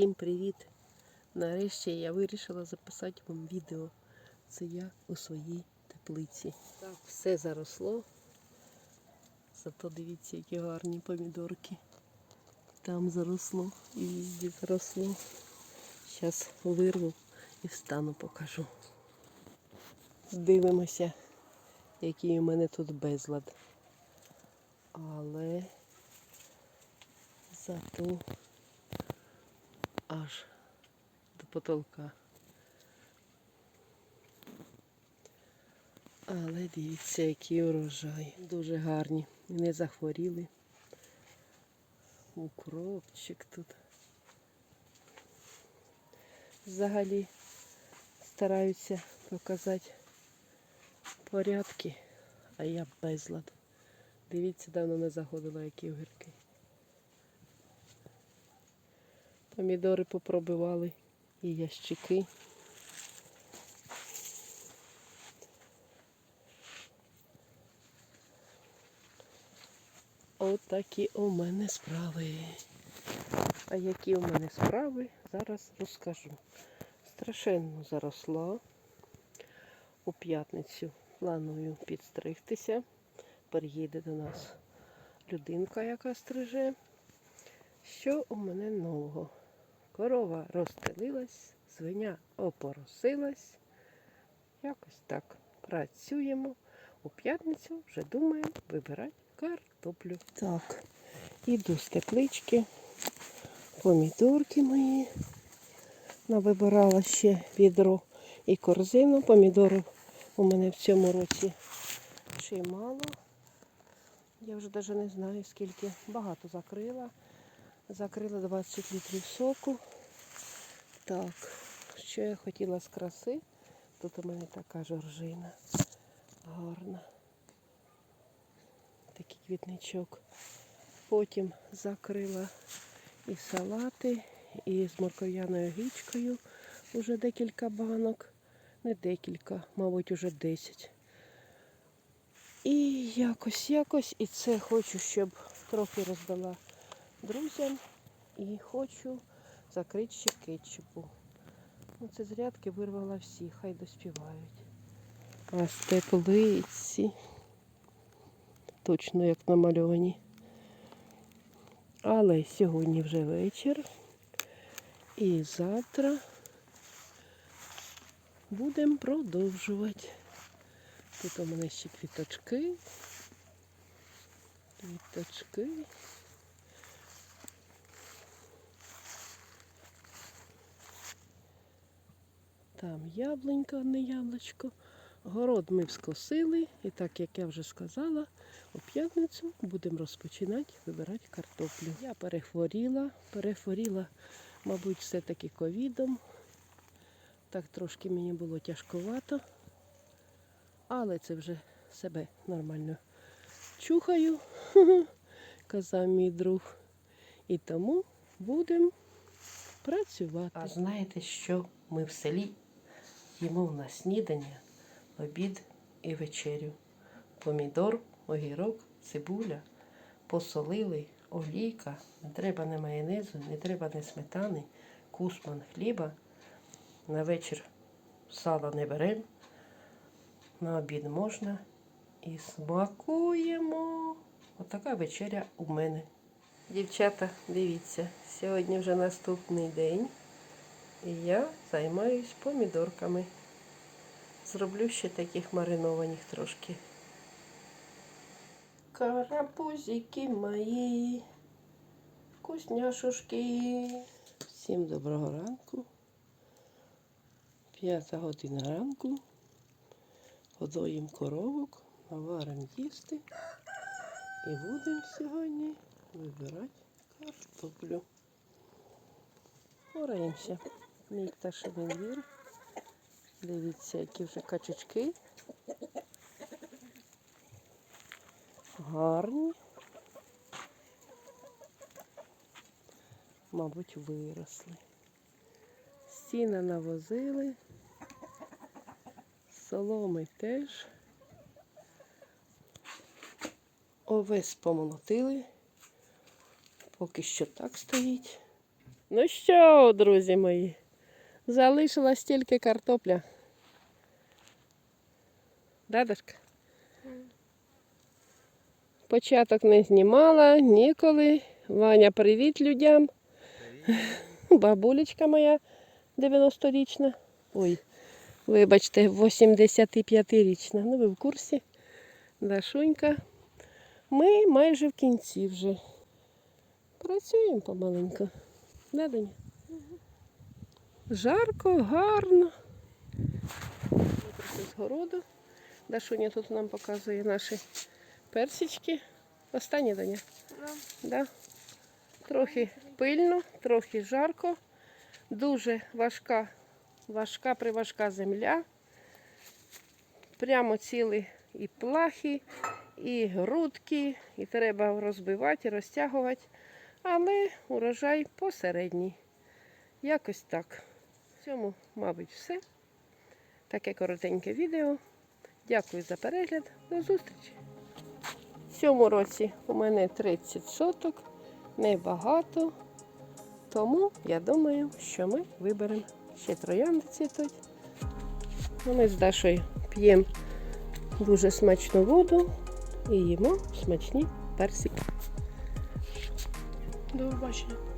Всім привіт! Нарешті я вирішила записати вам відео. Це я у своїй теплиці. Так, все заросло. Зато дивіться, які гарні помідорки. Там заросло і везде заросло. Зараз вирву і встану покажу. Дивимося, який у мене тут безлад. Але зато аж до потолка. Але дивіться, які урожай. Дуже гарні. Не захворіли. Укропчик тут. Взагалі стараються показати порядки, а я безлад. Дивіться, давно не заходила, які огірки. Помідори попробивали і ящики. От такі у мене справи. А які у мене справи, зараз розкажу. Страшенно заросла. У п'ятницю планую підстригтися. Приїде до нас людинка, яка стриже. Що у мене нового? Корова розстелилась, свиня опоросилась. Якось так працюємо. У п'ятницю вже думаємо вибирати картоплю. Так, іду з теплички. Помідорки мої. Навибирала ще відро і корзину. Помідорів у мене в цьому році чимало. Я вже навіть не знаю скільки. Багато закрила. Закрила 20 літрів соку. Так, що я хотіла з краси. Тут у мене така жоржина. Гарна. Такий квітничок. Потім закрила і салати, і з морков'яною гічкою вже декілька банок. Не декілька, мабуть, уже 10. І якось, якось, і це хочу, щоб трохи роздала друзям. І хочу закрити ще кетчупу. Ну, це з вирвала всі, хай доспівають. А з теплиці. Точно як намальовані. Але сьогодні вже вечір. І завтра будемо продовжувати. Тут у мене ще квіточки. Квіточки. Там яблунька, не яблучко. Город ми скосили, і так як я вже сказала, у п'ятницю будемо розпочинати вибирати картоплю. Я перехворіла, перехворіла, мабуть, все-таки ковідом. Так трошки мені було тяжковато, але це вже себе нормально чухаю, казав мій друг. І тому будемо працювати. А знаєте, що ми в селі їмо на снідання, обід і вечерю. Помідор, огірок, цибуля, посолили, олійка, не треба не майонезу, не треба не сметани, кусман хліба. На вечір сала не беремо, на обід можна і смакуємо. Отака вечеря у мене. Дівчата, дивіться, сьогодні вже наступний день. І я займаюсь помідорками. Зроблю ще таких маринованих трошки. Карапузики мої, вкусняшушки. Всім доброго ранку. П'ята година ранку. Годуємо коровок, наваримо їсти. І будемо сьогодні вибирати картоплю. Пораємося. Мій пташиний двір. Дивіться, які вже качечки. Гарні. Мабуть, виросли. Сіна навозили. Соломи теж. Овес помолотили. Поки що так стоїть. Ну що, друзі мої, залишилась тільки картопля. Да, Дашка? Початок не знімала ніколи. Ваня, привіт людям. Бабулечка моя 90-річна. Ой, вибачте, 85-річна. Ну, ви в курсі. Дашунька. Ми майже в кінці вже. Працюємо помаленьку. Да, Даня? Жарко, гарно. З городу. Дашуня тут нам показує наші персички. Останні Даня. Да. Трохи пильно, трохи жарко, дуже важка, важка приважка земля. Прямо ціли і плахи, і грудки, і треба розбивати, розтягувати. Але урожай посередній. Якось так. В цьому, мабуть, все. Таке коротеньке відео. Дякую за перегляд. До зустрічі. В цьому році у мене 30 соток, небагато. Тому я думаю, що ми виберемо ще троянди цвітуть. Ну, Ми з Дашою п'ємо дуже смачну воду і їмо смачні персики. До побачення.